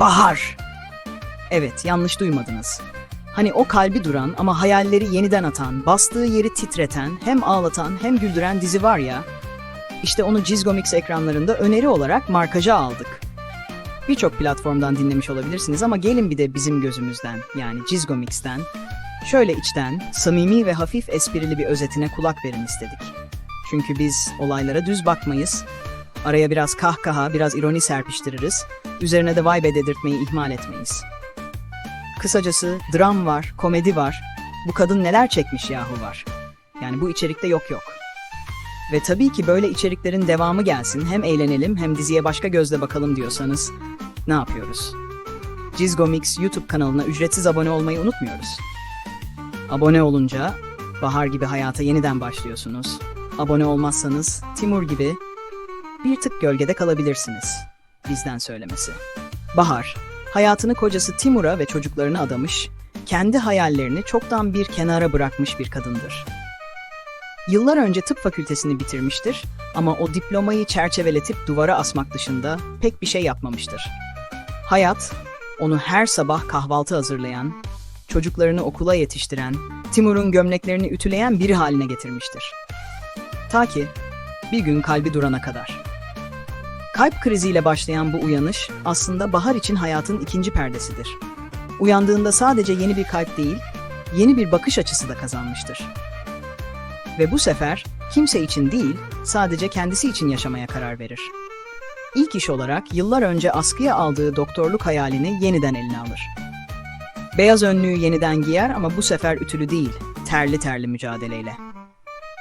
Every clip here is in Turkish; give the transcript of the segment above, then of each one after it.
Bahar. Evet, yanlış duymadınız. Hani o kalbi duran ama hayalleri yeniden atan, bastığı yeri titreten, hem ağlatan hem güldüren dizi var ya. İşte onu Cizgomix ekranlarında öneri olarak markaja aldık. Birçok platformdan dinlemiş olabilirsiniz ama gelin bir de bizim gözümüzden yani Cizgomix'ten şöyle içten, samimi ve hafif esprili bir özetine kulak verin istedik. Çünkü biz olaylara düz bakmayız. Araya biraz kahkaha, biraz ironi serpiştiririz. Üzerine de vay be dedirtmeyi ihmal etmeyiz. Kısacası dram var, komedi var. Bu kadın neler çekmiş yahu var. Yani bu içerikte yok yok. Ve tabii ki böyle içeriklerin devamı gelsin. Hem eğlenelim hem diziye başka gözle bakalım diyorsanız ne yapıyoruz? Cizgomix YouTube kanalına ücretsiz abone olmayı unutmuyoruz. Abone olunca Bahar gibi hayata yeniden başlıyorsunuz. Abone olmazsanız Timur gibi bir tık gölgede kalabilirsiniz. Bizden söylemesi. Bahar, hayatını kocası Timur'a ve çocuklarına adamış, kendi hayallerini çoktan bir kenara bırakmış bir kadındır. Yıllar önce tıp fakültesini bitirmiştir ama o diplomayı çerçeveletip duvara asmak dışında pek bir şey yapmamıştır. Hayat, onu her sabah kahvaltı hazırlayan, çocuklarını okula yetiştiren, Timur'un gömleklerini ütüleyen biri haline getirmiştir. Ta ki bir gün kalbi durana kadar. Kalp kriziyle başlayan bu uyanış aslında Bahar için hayatın ikinci perdesidir. Uyandığında sadece yeni bir kalp değil, yeni bir bakış açısı da kazanmıştır. Ve bu sefer kimse için değil, sadece kendisi için yaşamaya karar verir. İlk iş olarak yıllar önce askıya aldığı doktorluk hayalini yeniden eline alır. Beyaz önlüğü yeniden giyer ama bu sefer ütülü değil, terli terli mücadeleyle.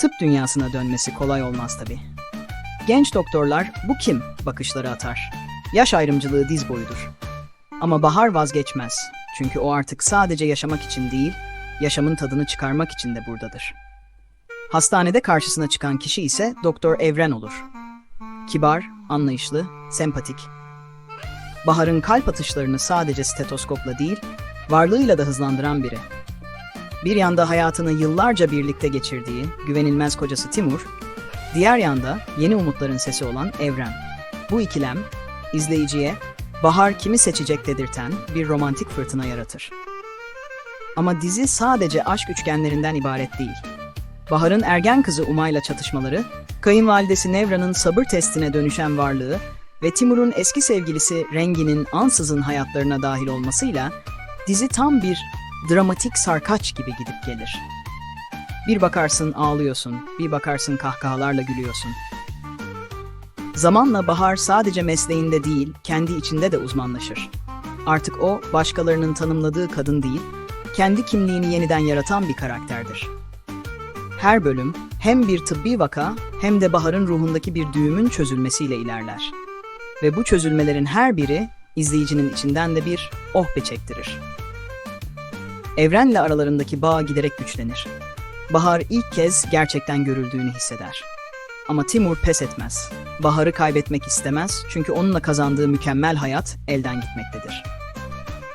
Tıp dünyasına dönmesi kolay olmaz tabii. Genç doktorlar bu kim bakışları atar. Yaş ayrımcılığı diz boyudur. Ama Bahar vazgeçmez. Çünkü o artık sadece yaşamak için değil, yaşamın tadını çıkarmak için de buradadır. Hastanede karşısına çıkan kişi ise Doktor Evren olur. Kibar, anlayışlı, sempatik. Bahar'ın kalp atışlarını sadece stetoskopla değil, varlığıyla da hızlandıran biri. Bir yanda hayatını yıllarca birlikte geçirdiği güvenilmez kocası Timur, diğer yanda yeni umutların sesi olan Evren. Bu ikilem izleyiciye Bahar kimi seçecek dedirten bir romantik fırtına yaratır. Ama dizi sadece aşk üçgenlerinden ibaret değil. Bahar'ın ergen kızı Umay'la çatışmaları, kayınvalidesi Nevra'nın sabır testine dönüşen varlığı ve Timur'un eski sevgilisi Rengi'nin ansızın hayatlarına dahil olmasıyla dizi tam bir dramatik sarkaç gibi gidip gelir. Bir bakarsın ağlıyorsun, bir bakarsın kahkahalarla gülüyorsun. Zamanla Bahar sadece mesleğinde değil, kendi içinde de uzmanlaşır. Artık o, başkalarının tanımladığı kadın değil, kendi kimliğini yeniden yaratan bir karakterdir. Her bölüm hem bir tıbbi vaka hem de Bahar'ın ruhundaki bir düğümün çözülmesiyle ilerler. Ve bu çözülmelerin her biri izleyicinin içinden de bir oh be çektirir. Evrenle aralarındaki bağ giderek güçlenir. Bahar ilk kez gerçekten görüldüğünü hisseder. Ama Timur pes etmez. Bahar'ı kaybetmek istemez çünkü onunla kazandığı mükemmel hayat elden gitmektedir.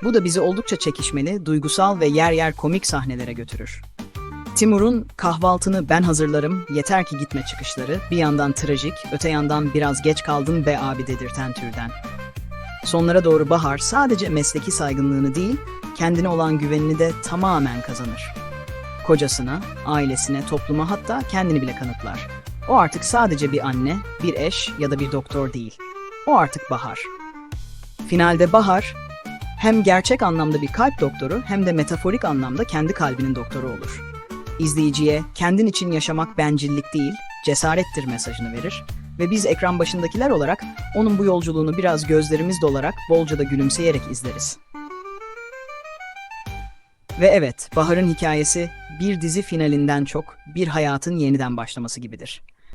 Bu da bizi oldukça çekişmeli, duygusal ve yer yer komik sahnelere götürür. Timur'un kahvaltını ben hazırlarım, yeter ki gitme çıkışları bir yandan trajik, öte yandan biraz geç kaldın be abi dedirten türden. Sonlara doğru Bahar sadece mesleki saygınlığını değil, kendine olan güvenini de tamamen kazanır. Kocasına, ailesine, topluma hatta kendini bile kanıtlar. O artık sadece bir anne, bir eş ya da bir doktor değil. O artık Bahar. Finalde Bahar hem gerçek anlamda bir kalp doktoru hem de metaforik anlamda kendi kalbinin doktoru olur. İzleyiciye kendin için yaşamak bencillik değil, cesarettir mesajını verir ve biz ekran başındakiler olarak onun bu yolculuğunu biraz gözlerimiz dolarak bolca da gülümseyerek izleriz. Ve evet, Bahar'ın hikayesi bir dizi finalinden çok bir hayatın yeniden başlaması gibidir.